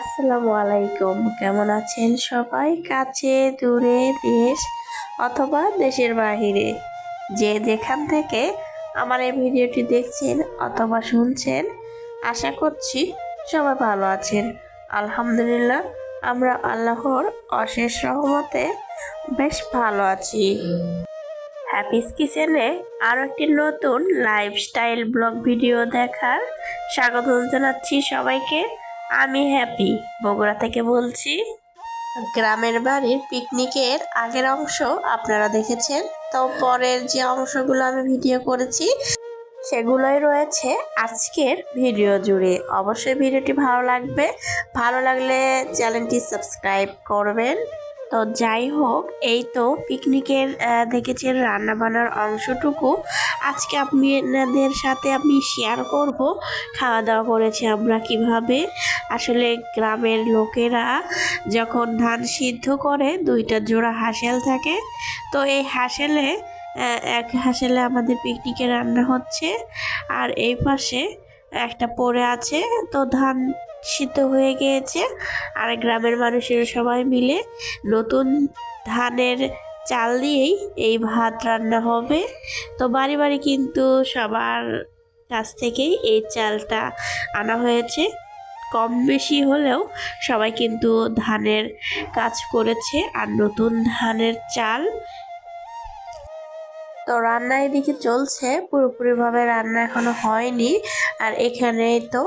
আসসালামু আলাইকুম। কেমন আছেন সবাই? কাছে, দূরে, দেশ অথবা দেশের বাহিরে। যে যেখান থেকে আমার এই ভিডিওটি দেখছেন অথবা শুনছেন, আশা করছি সবাই ভালো আছেন। আলহামদুলিল্লাহ, আমরা আল্লাহর অশেষ রহমতে বেশ ভালো আছি। হ্যাপিস কিচেনে আরও একটি নতুন লাইফস্টাইল ব্লগ ভিডিও দেখার স্বাগত জানাচ্ছি সবাইকে। আমি হ্যাপি বগুড়া থেকে বলছি। গ্রামের বাড়ির পিকনিকের আগের অংশ আপনারা দেখেছেন। তো পরের যে অংশগুলো আমি ভিডিও করেছি, সেগুলোই রয়েছে আজকের ভিডিও জুড়ে। অবশ্যই ভিডিওটি ভালো লাগবে। ভালো লাগলে চ্যানেলটি সাবস্ক্রাইব করবেন। তো যাই হোক, এই তো পিকনিকের দেখেছেন রান্না বান্নার অংশটুকু। আজকে আপনাদের সাথে আমি শেয়ার করব। খাওয়া দাওয়া করেছি আমরা কীভাবে। আসলে গ্রামের লোকেরা যখন ধান সিদ্ধ করে, দুইটা জোড়া হাঁসেল থাকে। তো এই হাঁসেলে এক হাঁসেলে আমাদের পিকনিকে রান্না হচ্ছে। আর এই পাশে একটা পড়ে আছে। তো ধান সিদ্ধ হয়ে গিয়েছে। আর গ্রামের মানুষের সবাই মিলে নতুন ধানের চাল দিয়েই এই ভাত রান্না হবে। তো বাড়ি বাড়ি কিন্তু সবার কাছ থেকেই এই চালটা আনা হয়েছে। কম বেশি হলেও সবাই কিন্তু ধানের কাজ করেছে। আর নতুন ধানের চাল তো রান্না এদিকে চলছে, পুরোপুরিভাবে রান্না এখনও হয়নি। আর এখানেই তো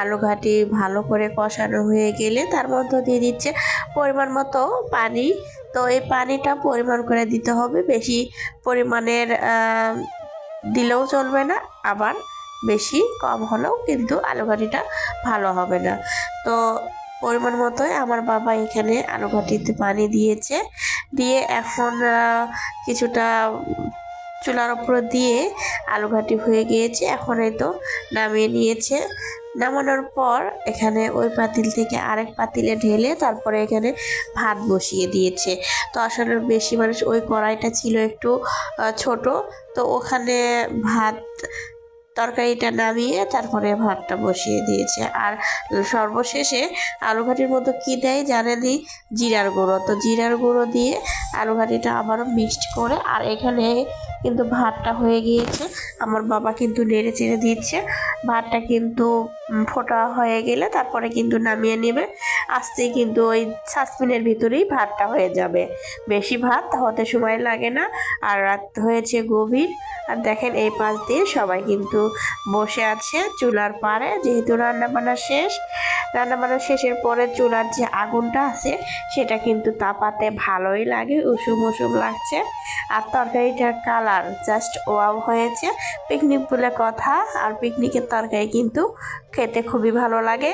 আলু ঘাটি ভালো করে কষানো হয়ে গেলে তার মধ্যে দিয়ে দিচ্ছে পরিমাণ মতো পানি। তো এই পানিটা পরিমাণ করে দিতে হবে, বেশি পরিমাণের দিলেও চলবে না, আবার বেশি কম হলেও কিন্তু আলু ঘাটিটা ভালো হবে না। তো পরিমাণ মতোই আমার বাবা এখানে আলু ঘাটিতে পানি দিয়েছে। দিয়ে এখন কিছুটা চুলার উপরে দিয়ে আলু ঘাটি হয়ে গিয়েছে, এখন এই তো নামিয়ে নিয়েছে। নামানোর পর এখানে ওই পাতিল থেকে আরেক পাতিলে ঢেলে তারপরে এখানে ভাত বসিয়ে দিয়েছে। তো আসলে বেশি মানুষ ওই কড়াইটা ছিল একটু ছোট, তো ওখানে ভাত তরকারিটা নামিয়ে তারপরে ভাতটা বসিয়ে দিয়েছে। আর সর্বশেষে আলু ঘাটির মধ্যে কী দেয় জানেনি জিরার গুঁড়ো। তো জিরার গুঁড়ো দিয়ে আলু ঘাটিটা আবারও মিক্সড করে, আর এখানে কিন্তু ভাতটা হয়ে গিয়েছে। আমার বাবা কিন্তু নেড়ে চেড়ে দিচ্ছে। ভাতটা কিন্তু ফোটা হয়ে গেলে তারপরে কিন্তু নামিয়ে নেবে। আসতেই কিন্তু ওই সাসপিনের ভিতরেই ভাতটা হয়ে যাবে। বেশি ভাত হতে সময় লাগে না আর রাত হয়েছে গভীর। আর দেখেন এই পাশ দিয়ে সবাই কিন্তু বসে আছে চুলার পাড়ে। যেহেতু রান্নাবান্না শেষ, রান্নাবান্না শেষের পরে চুলার যে আগুনটা আছে, সেটা কিন্তু তাপাতে ভালোই লাগে, উষুম উষুম লাগছে। আর তরকারিটার কালার জাস্ট ওয়াও হয়েছে। পিকনিক বলে কথা, আর পিকনিকের তরকারি কিন্তু খেতে খুবই ভালো লাগে।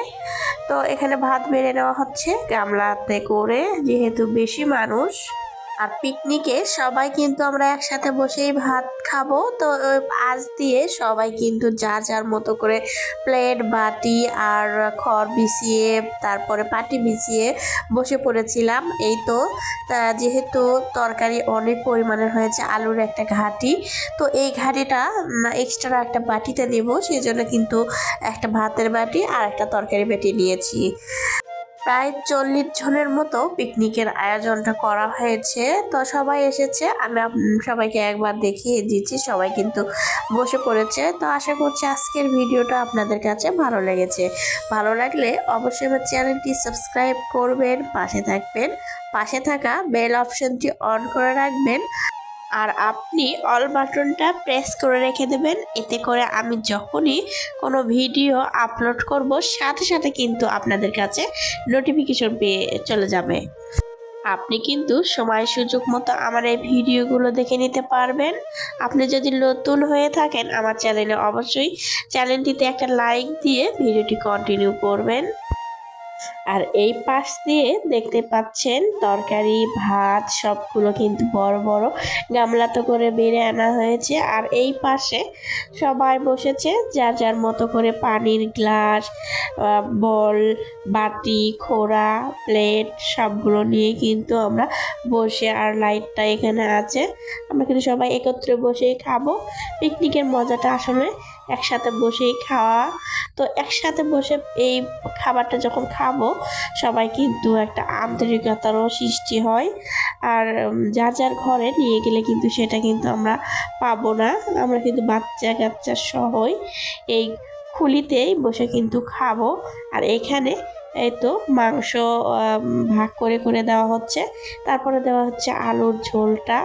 তো এখানে ভাত বেড়ে নেওয়া হচ্ছে, গামলাতে করে, যেহেতু বেশি মানুষ। আর পিকনিকে সবাই কিন্তু আমরা একসাথে বসেই ভাত খাব। তো আজ দিয়ে সবাই কিন্তু যার যার মতো করে প্লেট বাটি আর খড় বিছিয়ে, তারপরে পাটি বিছিয়ে বসে পড়েছিলাম। এই তো, তা যেহেতু তরকারি অনেক পরিমাণের হয়েছে, আলুর একটা ঘাটি, তো এই ঘাটিটা এক্সট্রা একটা বাটিতে নেব। সেই জন্য কিন্তু একটা ভাতের বাটি আর একটা তরকারি বাটি নিয়েছি। প্রায় চল্লিশ জনের মতো পিকনিকের আয়োজনটা করা হয়েছে। তো সবাই এসেছে, আমি সবাইকে একবার দেখিয়ে দিচ্ছি, সবাই কিন্তু বসে পড়েছে। তো আশা করছি আজকের ভিডিওটা আপনাদের কাছে ভালো লেগেছে। ভালো লাগলে অবশ্যই আমার চ্যানেলটি সাবস্ক্রাইব করবেন, পাশে থাকবেন। পাশে থাকা বেল অপশনটি অন করে রাখবেন। আর আপনি অল বাটনটা প্রেস করে রেখে দেবেন। এতে করে আমি যখনই কোনো ভিডিও আপলোড করব, সাথে সাথে কিন্তু আপনাদের কাছে নোটিফিকেশন পেয়ে চলে যাবে। আপনি কিন্তু সময় সুযোগ মতো আমার এই ভিডিওগুলো দেখে নিতে পারবেন। আপনি যদি নতুন হয়ে থাকেন আমার চ্যানেলে অবশ্যই চ্যানেলটিতে একটা লাইক দিয়ে ভিডিওটি কন্টিনিউ করবেন। আর এই পাশ দিয়ে দেখতে পাচ্ছেন তরকারি, ভাত সবগুলো কিন্তু বড় বড়। গামলা তো করে বেড়ে আনা হয়েছে। আর এই পাশে সবাই বসেছে, যার যার মতো করে পানির গ্লাস বল, বাটি, খোড়া, প্লেট সবগুলো নিয়ে কিন্তু আমরা বসে, আর লাইটটা এখানে আছে। আমরা কিন্তু সবাই একত্রে বসেই খাব। পিকনিকের মজাটা আসলে একসাথে বসেই খাওয়া। তো একসাথে বসে এই খাবারটা যখন খাব সবাই কিন্তু একটা আন্তরিকতারও সৃষ্টি হয়। আর যার যার ঘরে নিয়ে গেলে কিন্তু সেটা কিন্তু আমরা পাবো না। আমরা কিন্তু বাচ্চা কাচ্চা সহই এই খুলিতেই বসে কিন্তু খাব। আর এখানে এই তো মাংস ভাগ করে করে দেওয়া হচ্ছে। তারপরে দেওয়া হচ্ছে আলুর ঝোলটা।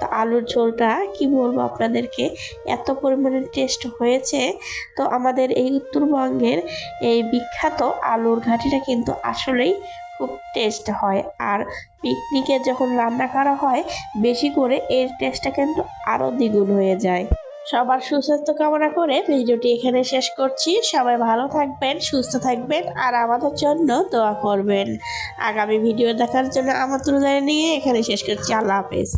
তো আলুর ঝোলটা কি বলব আপনাদেরকে, এত পরিমাণে টেস্ট হয়েছে। তো আমাদের এই উত্তরবঙ্গের এই বিখ্যাত আলুর ঘাটিটা কিন্তু আসলেই খুব টেস্ট হয়। আর পিকনিকে যখন রান্না করা হয়, বেশি করে এর টেস্টটা কিন্তু আরও দ্বিগুণ হয়ে যায়। সবার সুস্বাস্থ্য কামনা করে ভিডিওটি এখানে শেষ করছি। সবাই ভালো থাকবেন সুস্থ থাকবেন আর আমাদের জন্য দোয়া করবেন। আগামী ভিডিও দেখার জন্য আমন্ত্রণ নিয়ে এখানে শেষ করছি। আল্লাহ হাফেজ।